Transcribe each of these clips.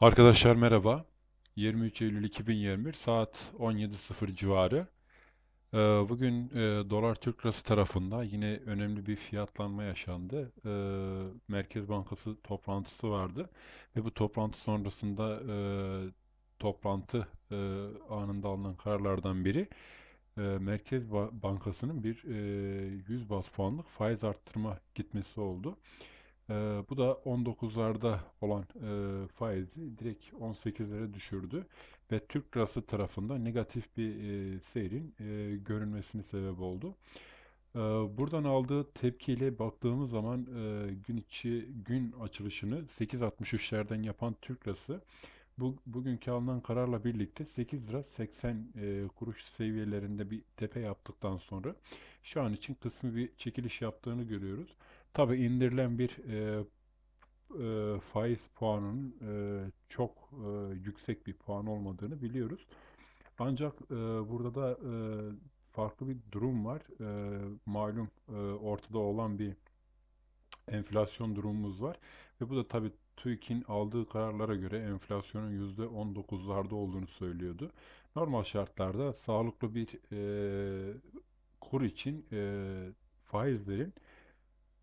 Arkadaşlar merhaba. 23 Eylül 2021 saat 17.00 civarı. Ee, Bugün e, dolar Türk lirası tarafında yine önemli bir fiyatlanma yaşandı. Ee, Merkez Bankası toplantısı vardı ve bu toplantı sonrasında e, toplantı e, anında alınan kararlardan biri Merkez Ba- Bankası'nın bir e, 100 baz puanlık faiz arttırma gitmesi oldu. Ee, bu da 19'larda olan e, faizi direkt 18'lere düşürdü ve Türk lirası tarafında negatif bir e, seyrin e, görünmesine sebep oldu. Ee, buradan aldığı tepkiyle baktığımız zaman e, gün içi gün açılışını 8.63'lerden yapan Türk lirası bu, bugünkü alınan kararla birlikte 8 lira 80 e, kuruş seviyelerinde bir tepe yaptıktan sonra şu an için kısmi bir çekiliş yaptığını görüyoruz. Tabii indirilen bir e, e, faiz puanının e, çok e, yüksek bir puan olmadığını biliyoruz. Ancak e, burada da e, farklı bir durum var. E, malum e, ortada olan bir enflasyon durumumuz var. Ve bu da tabii TÜİK'in aldığı kararlara göre enflasyonun %19'larda olduğunu söylüyordu. Normal şartlarda sağlıklı bir e, kur için e, faizlerin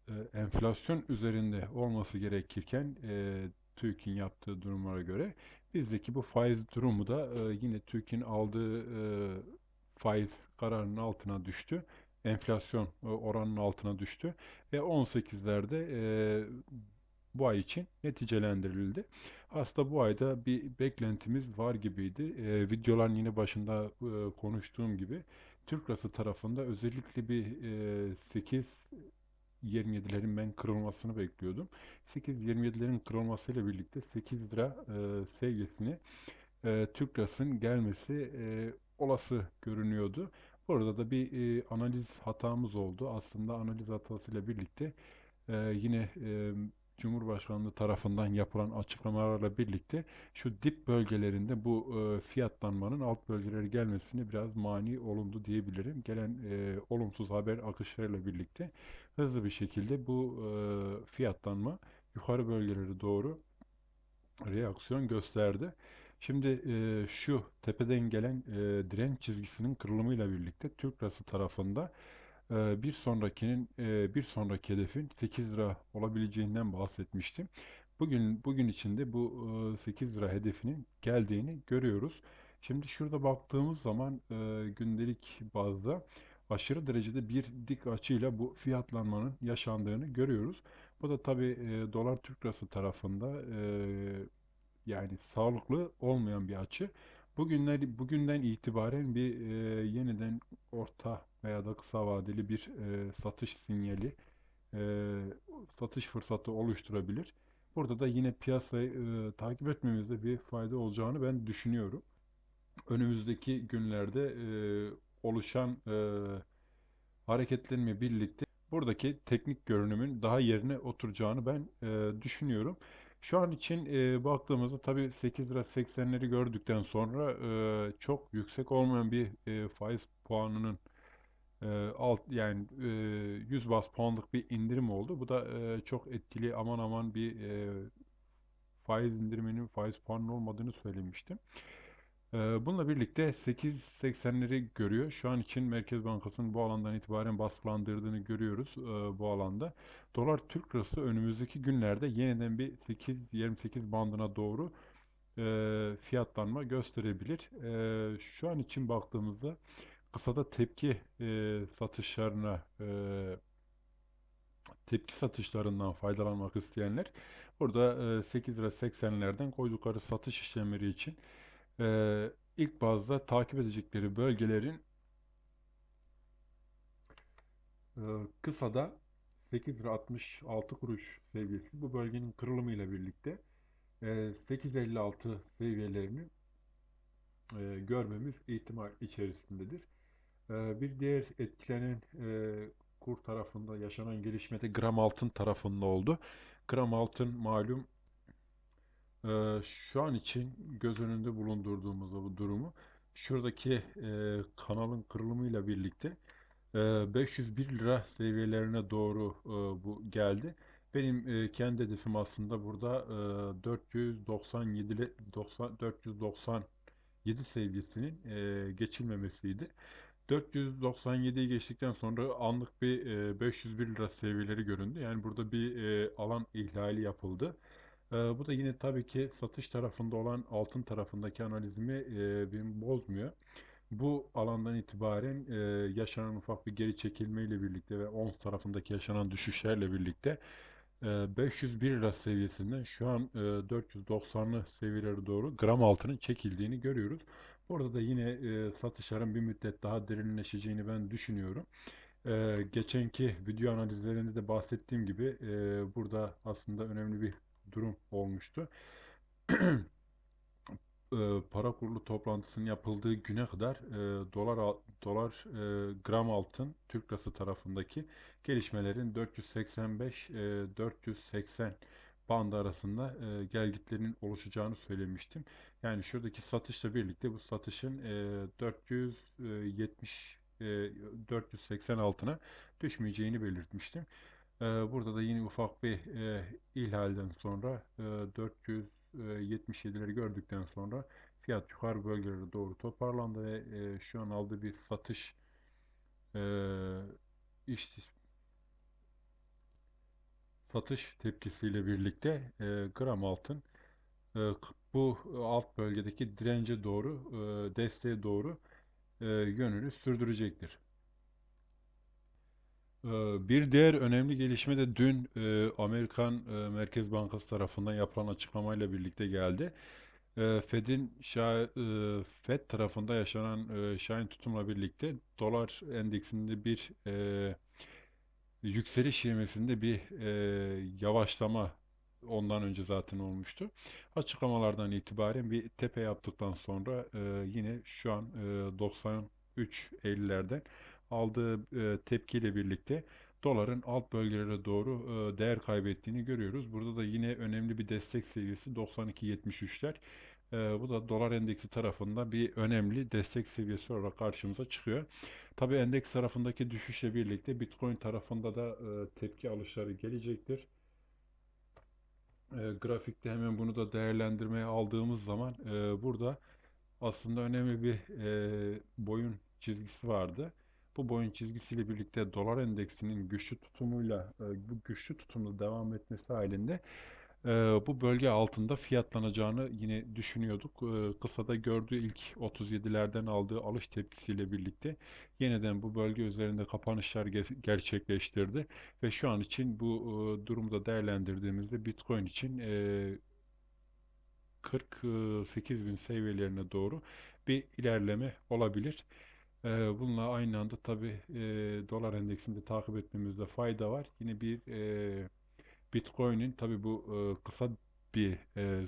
e, enflasyon üzerinde olması gerekirken e, TÜİK'in yaptığı durumlara göre bizdeki bu faiz durumu da e, yine TÜİK'in aldığı e, faiz kararının altına düştü. Enflasyon e, oranının altına düştü ve 18'lerde e, bu ay için neticelendirildi. Aslında bu ayda bir beklentimiz var gibiydi. E, videoların yine başında e, konuştuğum gibi Türk lirası tarafında özellikle bir e, 8 27'lerin ben kırılmasını bekliyordum. 8.27'lerin kırılmasıyla birlikte 8 lira e, seviyesine e, Türk lirasının gelmesi e, olası görünüyordu. Burada da bir e, analiz hatamız oldu. Aslında analiz hatasıyla birlikte e, yine e, Cumhurbaşkanlığı tarafından yapılan açıklamalarla birlikte şu dip bölgelerinde bu e, fiyatlanmanın alt bölgelere gelmesine biraz mani olundu diyebilirim. Gelen e, olumsuz haber akışlarıyla birlikte hızlı bir şekilde bu e, fiyatlanma yukarı bölgelere doğru reaksiyon gösterdi. Şimdi e, şu tepeden gelen e, direnç çizgisinin kırılımıyla birlikte Türk lirası tarafında bir sonrakinin bir sonraki hedefin 8 lira olabileceğinden bahsetmiştim. Bugün bugün içinde bu e, 8 lira hedefinin geldiğini görüyoruz. Şimdi şurada baktığımız zaman gündelik bazda aşırı derecede bir dik açıyla bu fiyatlanmanın yaşandığını görüyoruz. Bu da tabii e, dolar Türk lirası tarafında yani sağlıklı olmayan bir açı. Bugünler bugünden itibaren bir e, yeniden kısa vadeli bir e, satış sinyali, e, satış fırsatı oluşturabilir. Burada da yine piyasayı e, takip etmemizde bir fayda olacağını ben düşünüyorum. Önümüzdeki günlerde e, oluşan e, hareketlenme birlikte buradaki teknik görünümün daha yerine oturacağını ben e, düşünüyorum. Şu an için e, baktığımızda tabii 8 lira 80'leri gördükten sonra e, çok yüksek olmayan bir e, faiz puanının e, alt yani e, 100 bas puanlık bir indirim oldu. Bu da e, çok etkili aman aman bir e, faiz indiriminin faiz puanının olmadığını söylemiştim. Ee, Bununla birlikte 8.80'leri görüyor. Şu an için Merkez Bankası'nın bu alandan itibaren baskılandırdığını görüyoruz e, bu alanda. Dolar Türk lirası önümüzdeki günlerde yeniden bir 8.28 bandına doğru e, fiyatlanma gösterebilir. E, şu an için baktığımızda kısada tepki e, satışlarına e, tepki satışlarından faydalanmak isteyenler burada e, 8 lira 80'lerden koydukları satış işlemleri için e, ilk bazda takip edecekleri bölgelerin e, kısada 8 lira 66 kuruş seviyesi bu bölgenin kırılımıyla birlikte e, 8.56 seviyelerini e, görmemiz ihtimal içerisindedir. E, bir diğer etkilenen e, kur tarafında yaşanan gelişme de gram altın tarafında oldu. Gram altın malum Ee, şu an için göz önünde bulundurduğumuz bu durumu şuradaki e, kanalın kırılımıyla birlikte e, 501 lira seviyelerine doğru e, bu geldi Benim e, kendi hedefim aslında burada e, 497 ile 90, 497 seviyesinin e, geçilmemesiydi. 497'yi geçtikten sonra anlık bir e, 501 lira seviyeleri göründü. Yani burada bir alan ihlali yapıldı. Bu da yine tabii ki satış tarafında olan altın tarafındaki analizimi bozmuyor. Bu alandan itibaren yaşanan ufak bir geri çekilme ile birlikte ve ons tarafındaki yaşanan düşüşlerle birlikte e, 501 lira seviyesinden şu an e, 490'lı seviyelere doğru gram altının çekildiğini görüyoruz. Burada da yine e, satışların bir müddet daha derinleşeceğini ben düşünüyorum. E, geçenki video analizlerinde de bahsettiğim gibi e, burada aslında önemli bir durum olmuştu. e, para kurulu toplantısının yapıldığı güne kadar e, dolar dolar e, gram altın Türk lirası tarafındaki gelişmelerin 485 e, 480 bandı arasında e, gelgitlerin oluşacağını söylemiştim. Yani şuradaki satışla birlikte bu satışın e, 470 e, 480 altına düşmeyeceğini belirtmiştim. E, burada da yine ufak bir e, ihlalden sonra e, 477'leri gördükten sonra fiyat yukarı bölgelere doğru toparlandı ve e, şu an aldığı bir satış e, iş satış tepkisiyle birlikte e, gram altın e, bu alt bölgedeki dirence doğru e, desteğe doğru e, yönünü sürdürecektir. E, bir diğer önemli gelişme de dün e, Amerikan e, Merkez Bankası tarafından yapılan açıklamayla birlikte geldi. Fed'in Fed tarafında yaşanan şahin tutumla birlikte dolar endeksinde bir yükseliş ivmesinde bir e, yavaşlama ondan önce zaten olmuştu. Açıklamalardan itibaren bir tepe yaptıktan sonra e, yine şu an e, 93.50'lerden aldığı e, tepkiyle birlikte doların alt bölgelere doğru e, değer kaybettiğini görüyoruz. Burada da yine önemli bir destek seviyesi 92.73'ler. E, bu da dolar endeksi tarafında bir önemli destek seviyesi olarak karşımıza çıkıyor. Tabii endeks tarafındaki düşüşle birlikte Bitcoin tarafında da e, tepki alışları gelecektir. E, grafikte hemen bunu da değerlendirmeye aldığımız zaman e, burada aslında önemli bir e, boyun çizgisi vardı. Bu boyun çizgisiyle birlikte dolar endeksinin güçlü tutumuyla e, bu güçlü tutumla devam etmesi halinde bu bölge altında fiyatlanacağını yine düşünüyorduk. E, kısada gördüğü ilk 37'lerden aldığı alış tepkisiyle birlikte yeniden bu bölge üzerinde kapanışlar ge- gerçekleştirdi ve şu an için bu e, durumu da değerlendirdiğimizde Bitcoin için e, 48 bin seviyelerine doğru bir ilerleme olabilir. Bununla aynı anda tabii e, dolar endeksini de takip etmemizde fayda var. Yine bir e, Bitcoin'in tabii bu e, kısa bir e,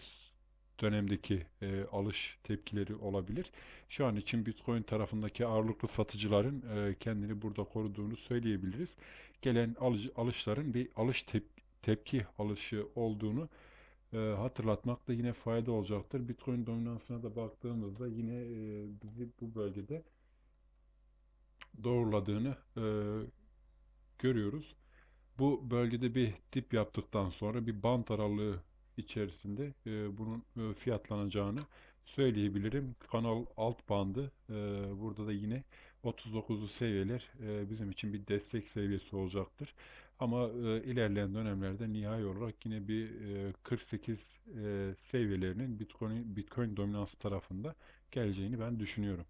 dönemdeki e, alış tepkileri olabilir. Şu an için Bitcoin tarafındaki ağırlıklı satıcıların e, kendini burada koruduğunu söyleyebiliriz. Gelen alıcı, alışların bir alış tep- tepki alışı olduğunu e, hatırlatmakta yine fayda olacaktır. Bitcoin dominansına da baktığımızda yine e, bizi bu bölgede doğruladığını e, görüyoruz. Bu bölgede bir dip yaptıktan sonra bir bant aralığı içerisinde e, bunun e, fiyatlanacağını söyleyebilirim. Kanal alt bandı e, burada da yine 39'lu seviyeler e, bizim için bir destek seviyesi olacaktır. Ama e, ilerleyen dönemlerde nihai olarak yine bir e, 48 e, seviyelerinin Bitcoin, Bitcoin dominansı tarafında geleceğini ben düşünüyorum.